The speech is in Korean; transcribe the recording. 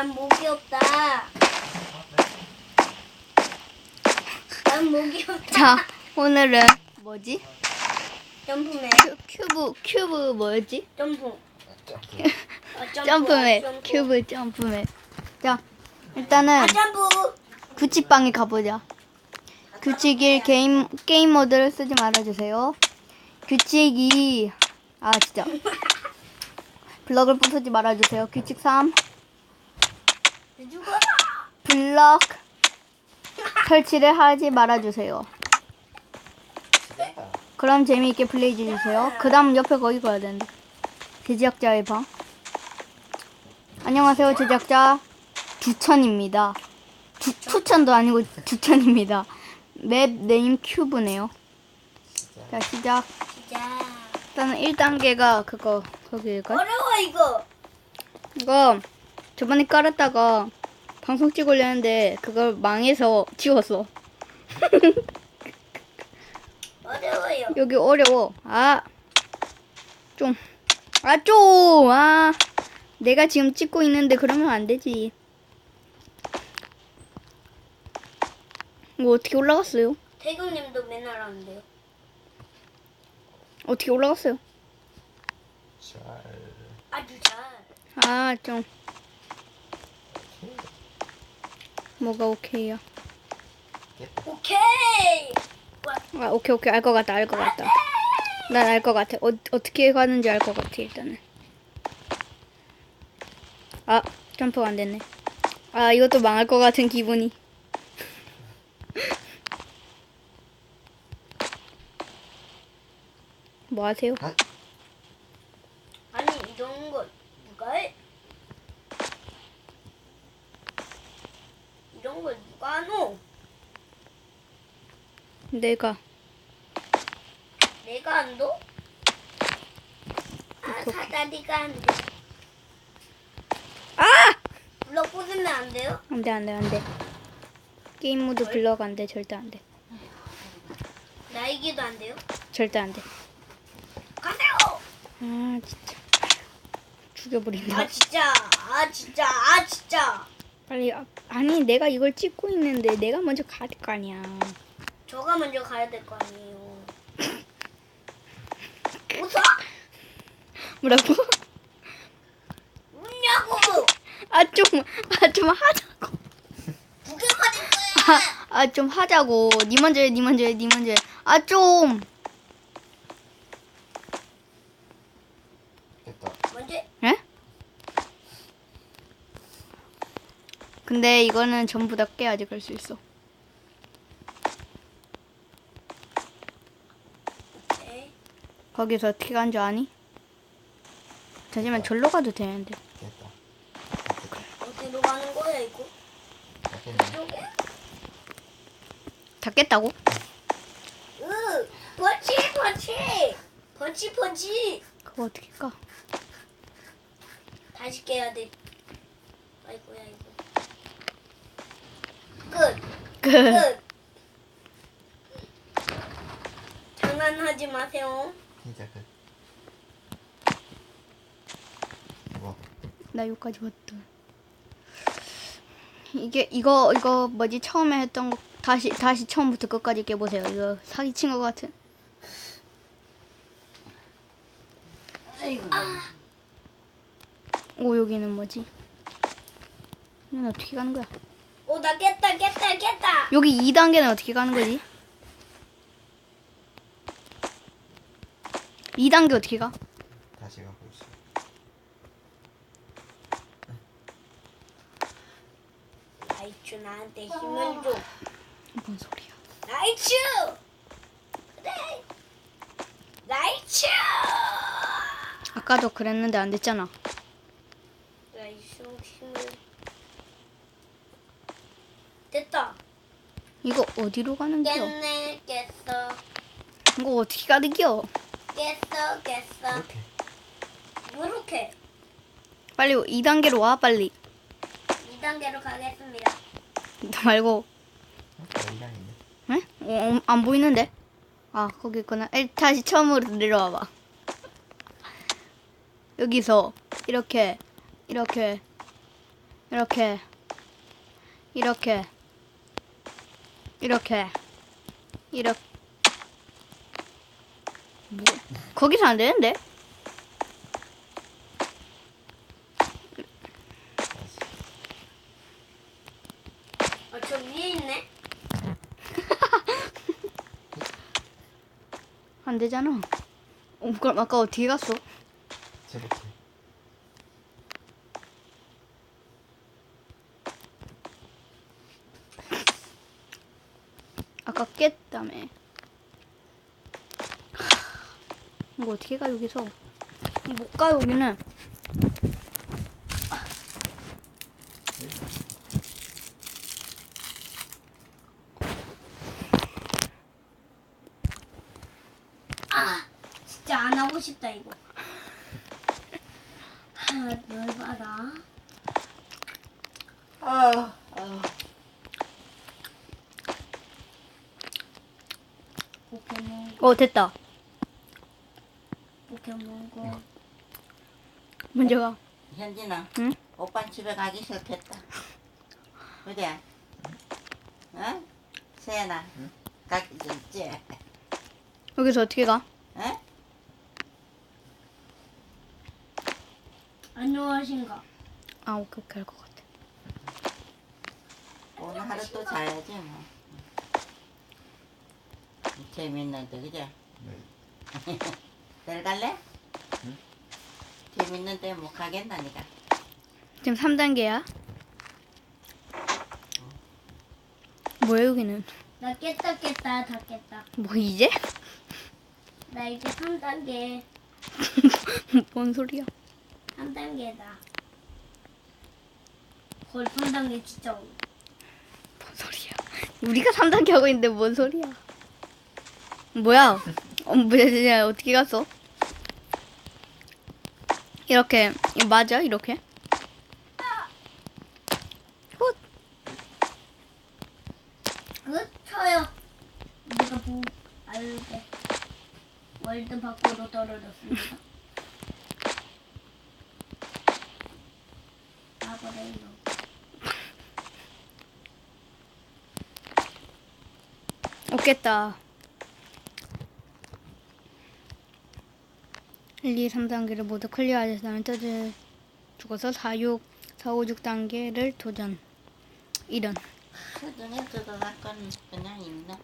난 목이 없다. 난 목이 없다. 자, 오늘은 뭐지? 점프맨. 큐, 큐브, 큐브 뭐였지? 점프. 어, 점프. 점프맨, 점프. 큐브 점프맨. 자, 일단은 아 점프. 규칙방에 가보자. 규칙 1 게임, 게임 모드를 쓰지 말아주세요. 규칙 2, 아, 진짜. 블럭을 부수지 말아주세요. 규칙 3, 죽어라. 블럭 설치를 하지 말아주세요. 그럼 재미있게 플레이 해주세요. 그 다음 옆에 거기 가야 되는데. 제작자의 방. 안녕하세요, 제작자. 두천입니다. 두, 투천도 아니고 두천입니다. 맵 네임 큐브네요. 자, 시작. 일단은 1단계가 그거, 거기일걸? 어려워 이거. 이거 저번에 깔았다가 방송 찍으려는데 그걸 망해서 지웠어. 어려워요. 여기 어려워. 아, 좀, 아, 좀, 아. 내가 지금 찍고 있는데 그러면 안 되지. 이거 어떻게 올라갔어요? 태경님도 맨날 하는데요. 어떻게 올라갔어요? 잘. 아주 잘. 아, 좀. 뭐가 오케이야? 오케이. 와, 아, 오케이, 오케이. 알 것 같다, 알 것 같다. 난 알 것 같아. 어, 어떻게 가는지 알 것 같아, 일단은. 아, 점프가 안 됐네. 아, 이것도 망할 것 같은 기분이. 뭐 하세요? 아니 이런 거 누가 해? 걸 누가 하노? 내가. 내가 한도? 아 오케이, 오케이. 사다리가 안 돼. 아! 블럭 부수면 안 돼요? 안 돼, 안 돼, 안 돼. 게임 모드 블럭 안 돼, 절대 안 돼. 나이기도 안 돼요? 절대 안 돼. 가세요! 아, 진짜. 죽여버린다. 아 진짜 아 진짜 아 진짜 빨리, 아, 아니, 내가 이걸 찍고 있는데 내가 먼저 가야 될 거 아니야. 저가 먼저 가야 될 거 아니에요. 웃어? 뭐라고? 웃냐고! 아, 좀, 아, 좀 하자고. 구경하는 거야. 아, 아, 좀 하자고. 니 먼저 해, 니 먼저 해, 니 먼저 해. 아, 좀. 됐다. 먼저 해. 에? 근데 이거는 전부 다 깨야지 갈 수 있어. 거기서 어떻게 간 줄 아니? 잠시만, 절로 가도 되는데. 어디로 가는 거야 이거? 이쪽에? 다 깼다고? 으 번치 번치 번치 번치 그거 어떻게 까? 다시 깨야 돼. 아이고야 이거. 끝. 그, 끝. 장난하지 마세요. 진짜 끝. 뭐? 나 여기까지 왔다. 이게, 이거, 이거 뭐지? 처음에 했던 거, 다시, 다시 처음부터 끝까지 깨보세요. 이거 사기친 것 같은. 오, 여기는 뭐지? 이건 어떻게 가는 거야? 오, 나 깼다, 깼다, 깼다. 여기 2단계는 어떻게 가는 거지? 2단계 어떻게 가? 다시 가고 있어. 나이츠 나한테 힘을 줘. 뭔 소리야? 나이츠. 그래. 나이츠. 아까도 그랬는데 안 됐잖아. 나이츠 힘을. 됐다. 이거 어디로 가는 겨? 깼네, 깼어. 이거 어떻게 가는 겨? 깼어, 깼어. 이렇게. 빨리 2단계로 와, 빨리. 2단계로 가겠습니다. 너 말고. 에? 어, 어, 안 보이는데? 아, 거기 있구나. 에, 다시 처음으로 내려와봐. 여기서, 이렇게, 이렇게, 이렇게 이렇게 이렇게 이렇게 뭐 거기서 안 되는데? 다시. 어, 저 위에 있네. 안 되잖아. 어, 그럼 아까 어떻게 갔어? 저렇게. 깼다며. 이거 어떻게 가 여기서? 못 가 여기는. 아, 진짜 안 하고 싶다 이거. 아, 열받아. 아, 아. 포켓몬, 어 됐다. 포켓몬고. 먼저 가. 현진아, 응? 오빠 집에 가기 싫겠다. 그래? 응? 세연아, 가기 싫지? 여기서 어떻게 가? 응? 안녕하신가? 아 오케이 오케이 할 것 같아. 오늘 하루 또 자야지 뭐. 재밌는데 그죠? 네. 내일 갈래? 응? 재밌는데 못 가겠나니까. 지금 3단계야. 뭐야 여기는? 나 깼다 깼다 다 깼다. 뭐 이제? 나 이제 3단계, 뭔 소리야? 3단계다. 거의 3단계 진짜. 뭔 소리야? 우리가 3단계 하고 있는데 뭔 소리야? 뭐야? 어, 뭐야, 어떻게 갔어? 이렇게 맞아? 이렇게? 훗. 그쳐요. 내가 보 알게 월드 밖으로 떨어졌습니다. 아 그래요. 없겠다. 1, 2, 3단계를 모두 클리어하셨다면 떠들 죽어서 4, 6, 4, 5, 6단계를 도전. 이런. 그 중에 저도 사건 그냥 있나?